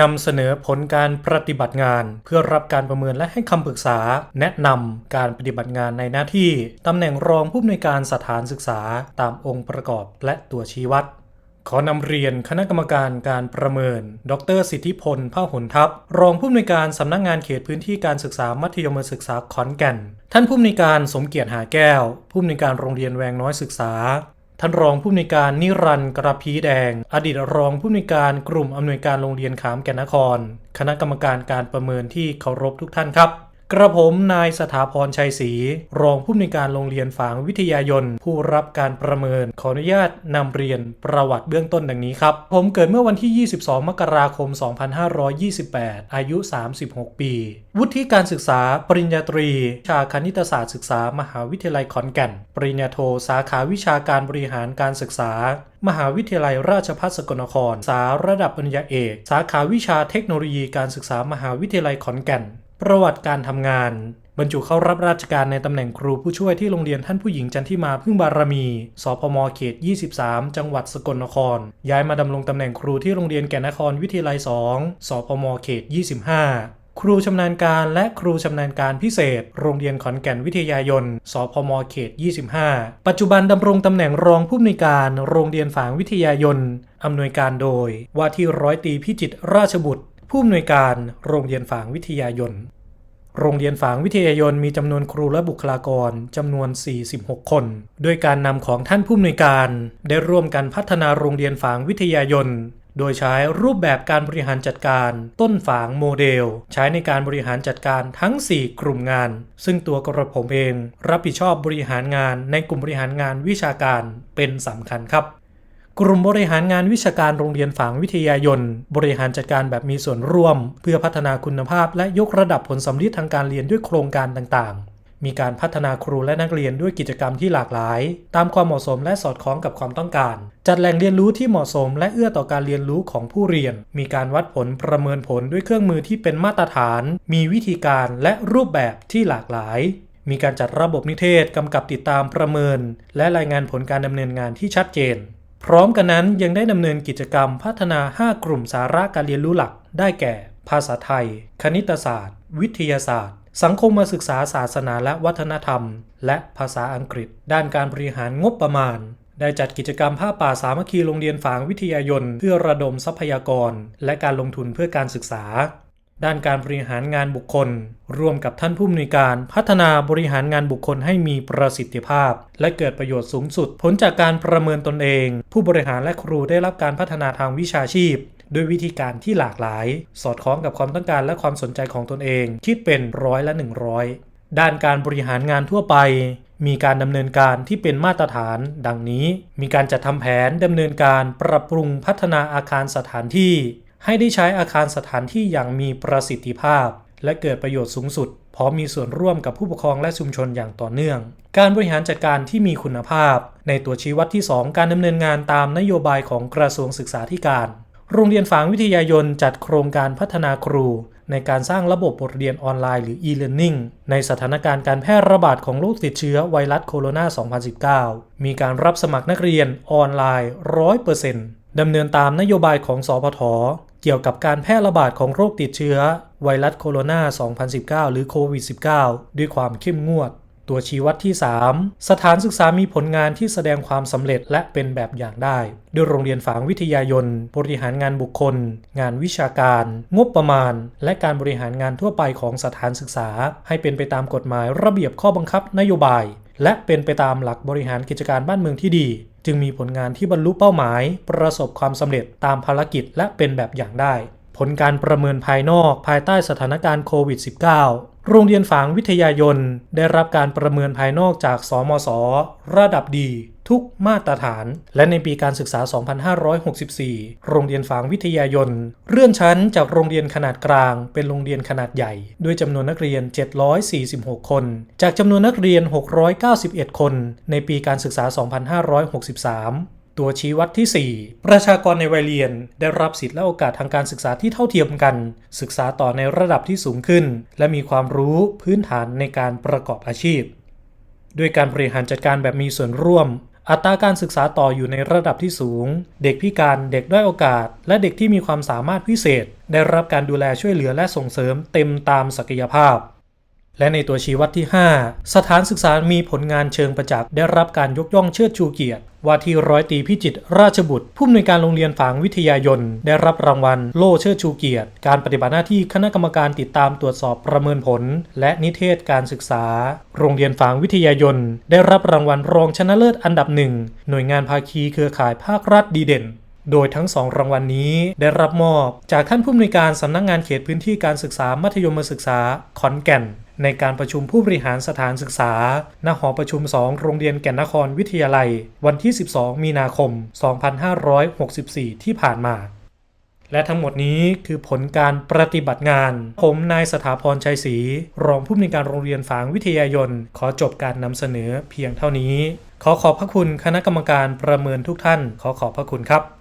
นำเสนอผลการปฏิบัติงาน เพื่อรับการประเมินและให้คำปรึกษา แนะนำการปฏิบัติงานในหน้าที่ตำแหน่งรองผู้อำนวยการสถานศึกษาตามองค์ประกอบและตัวชี้วัด ขอนำเรียนคณะกรรมการการประเมิน ดร สิทธิพลผ้าหนทัพ รองผู้อำนวยการสำนักงงานเขตพื้นที่การศึกษามัธยมศึกษาขอนแก่น ท่านผู้อำนวยการสมเกียรติหาแก้ว ผู้อำนวยการโรงเรียนแวงน้อยศึกษา ท่านรองผู้อำนวยการนิรันดร์กระพีแดง อดีตรองผู้อำนวยการกลุ่มอำนวยการโรงเรียนขามแก่นนคร คณะกรรมการการประเมินที่เคารพทุกท่านครับ กระผมนายสถาพรชัยศรีรองผู้อำนวยการโรงเรียนฝางวิทยายน ผู้รับการประเมิน ขออนุญาตนำเรียนประวัติเบื้องต้นดังนี้ครับ ผมเกิดเมื่อวันที่ 22 มกราคม 2528 อายุ 36 ปี วุฒิการศึกษาปริญญาตรี ชาคณิตศาสตร์ศึกษามหาวิทยาลัยขอนแก่น ปริญญาโทสาขาวิชาการบริหารการศึกษามหาวิทยาลัยราชภัฏสกลนคร สาระดับปริญญาเอก สาขาวิชาเทคโนโลยีการศึกษามหาวิทยาลัยขอนแก่น ประวัติการทำงาน บรรจุเข้ารับราชการในตำแหน่งครูผู้ช่วยที่โรงเรียนท่านผู้หญิงจันทิมาพึ่งบารมี สพมเขต 23 จังหวัดสกลนคร ย้ายมาดำรงตำแหน่งครูที่โรงเรียนแก่นนครวิทยาลัย 2 สพมเขต 25ครูชำนาญการและครูชำนาญการพิเศษ โรงเรียนขอนแก่นวิทยายน สพมเขต 25 ปัจจุบันดำรงตำแหน่งรองผู้อำนวยการโรงเรียนฝางวิทยายนอำนวยการโดย ว่าที่ร้อยตีพิจิตรราชบุตร ผู้อำนวยการโรงเรียนฝางวิทยายน โรงเรียนฝางวิทยายนมีจำนวนครูและบุคลากรจำนวน 46 คนด้วยการนำของท่านผู้อำนวยการได้ร่วมกันพัฒนาโรงเรียนฝางวิทยายนโดยใช้รูปแบบการบริหารจัดการต้นฝางโมเดล ใช้ในการบริหารจัดการทั้ง 4 กลุ่มงาน ซึ่งตัวกระผมเอง รับผิดชอบบริหารงานในกลุ่มบริหารงานวิชาการเป็นสำคัญครับ กลุ่มบริหารงานวิชาการโรงเรียนฝางวิทยายน บริหารจัดการแบบมีส่วนร่วม เพื่อพัฒนาคุณภาพและยกระดับผลสำลิดทางการเรียนด้วยโครงการต่างๆ มีการพัฒนาครูและนักเรียนด้วยกิจกรรมที่หลากหลาย ตามความเหมาะสมและสอดคล้องกับความต้องการ จัดแหล่งเรียนรู้ที่เหมาะสม และเอื้อต่อการเรียนรู้ของผู้เรียน มีการวัดผลประเมินผลด้วยเครื่องมือที่เป็นมาตรฐาน มีวิธีการและรูปแบบที่หลากหลายมีการจัดระบบนิเทศ กำกับติดตามประเมิน และรายงานผลการดำเนินงานที่ชัดเจน พร้อมกันนั้นยังได้ดำเนินกิจกรรมพัฒนา 5 กลุ่มสาระการเรียนรู้หลัก ได้แก่ ภาษาไทย คณิตศาสตร์ วิทยาศาสตร์ สังคมศึกษาศาสนาและวัฒนธรรม และภาษาอังกฤษ ด้านการบริหารงบประมาณ ได้จัดกิจกรรมผ้าป่าสามัคคีโรงเรียนฝางวิทยายนเพื่อระดมทรัพยากร และการลงทุนเพื่อการศึกษา ด้านการบริหารงานบุคคล ร่วมกับท่านผู้อำนวยการพัฒนาบริหารงานบุคคลให้มีประสิทธิภาพ และเกิดประโยชน์สูงสุด ผลจากการประเมินตนเอง ผู้บริหารและครูได้รับการพัฒนาทางวิชาชีพด้วยวิธีการที่หลากหลาย สอดคล้องกับความต้องการและความสนใจของตนเอง คิดเป็นร้อยละ 100 ด้านการบริหารงานทั่วไป มีการดำเนินการที่เป็นมาตรฐาน ดังนี้ มีการจัดทำแผนดำเนินการปรับปรุงพัฒนาอาคารสถานที่ ให้ได้ใช้อาคารสถานที่อย่างมีประสิทธิภาพ และเกิดประโยชน์สูงสุดพร้อมมีส่วนร่วมกับผู้ปกครองและชุมชนอย่างต่อเนื่อง การบริหารจัดการที่มีคุณภาพ ในตัวชี้วัดที่ 2 การดำเนินงานตามนโยบายของกระทรวงศึกษาธิการ โรงเรียนฝางวิทยายนจัดโครงการพัฒนาครู ในการสร้างระบบบทเรียนออนไลน์หรือ e-learning ในสถานการณ์การแพร่ระบาดของโรคติดเชื้อไวรัสโคโรนา 2019 มีการรับสมัครนักเรียนออนไลน์ 100%ดำเนินตามนโยบายของสพท เกี่ยวกับการแพร่ระบาดของโรคติดเชื้อ ไวรัสโคโรนา 2019 หรือโควิด -19 ด้วยความเข้มงวด ตัวชี้วัดที่ 3 สถานศึกษามีผลงานที่แสดงความสำเร็จและเป็นแบบอย่างได้ด้วยโรงเรียนฝางวิทยายน บริหารงานบุคคล งานวิชาการ งบประมาณ และการบริหารงานทั่วไปของสถานศึกษา ให้เป็นไปตามกฎหมายระเบียบข้อบังคับนโยบาย และเป็นไปตามหลักบริหารกิจการบ้านเมืองที่ดี จึงมีผลงานที่บรรลุเป้าหมาย ประสบความสำเร็จตามภารกิจและเป็นแบบอย่างได้ ผลการประเมินภายนอกภายใต้สถานการณ์โควิด -19 โรงเรียนฝางวิทยายน ได้รับการประเมินภายนอกจากสมศระดับดี ทุกมาตรฐาน และในปีการศึกษา 2564 โรงเรียนฝางวิทยายนเลื่อนชั้นจากโรงเรียนขนาดกลาง เป็นโรงเรียนขนาดใหญ่ ด้วยจำนวนนักเรียน 746 คน จากจำนวนนักเรียน 691 คน ในปีการศึกษา 2563ตัวชี้วัดที่ 4 ประชากรในวัยเรียน ได้รับสิทธิและโอกาสทางการศึกษาที่เท่าเทียมกัน ศึกษาต่อในระดับที่สูงขึ้น และมีความรู้พื้นฐานในการประกอบอาชีพ ด้วยการบริหารจัดการแบบมีส่วนร่วม อัตราการศึกษาต่ออยู่ในระดับที่สูง เด็กพิการ เด็กด้อยโอกาส และเด็กที่มีความสามารถพิเศษ ได้รับการดูแลช่วยเหลือและส่งเสริมเต็มตามศักยภาพ และในตัวชี้วัดที่ 5 สถานศึกษามีผลงานเชิงประจักษ์ได้รับการยกย่องเชิดชูเกียรติ ว่าที่ร้อยตีพิจิตรราชบุตร ผู้อำนวยการโรงเรียนฝางวิทยายน ได้รับรางวัลโล่เชิดชูเกียรติ การปฏิบัติหน้าที่คณะกรรมการติดตามตรวจสอบประเมินผล และนิเทศการศึกษา โรงเรียนฝางวิทยายน ได้รับรางวัลรองชนะเลิศอันดับหนึ่งหน่วยงานภาคีเครือข่ายภาครัฐดีเด่นโดยทั้งสองรางวัลนนี้ได้รับมอบจากท่านผู้อำนวยการสำนักงงานเขตพื้นที่การศึกษามัธยมศึกษาขอนแก่น ในการประชุมผู้บริหารสถานศึกษา ณ หอประชุม 2 โรงเรียนแก่นนครวิทยาลัย วันที่ 12 มีนาคม 2564 ที่ผ่านมา และทั้งหมดนี้คือผลการปฏิบัติงาน ผมนายสถาพรชัยศรี รองผู้อำนวยการโรงเรียนฝางวิทยายน ขอจบการนำเสนอเพียงเท่านี้ ขอขอบพระคุณคณะกรรมการประเมินทุกท่าน ขอขอบพระคุณครับ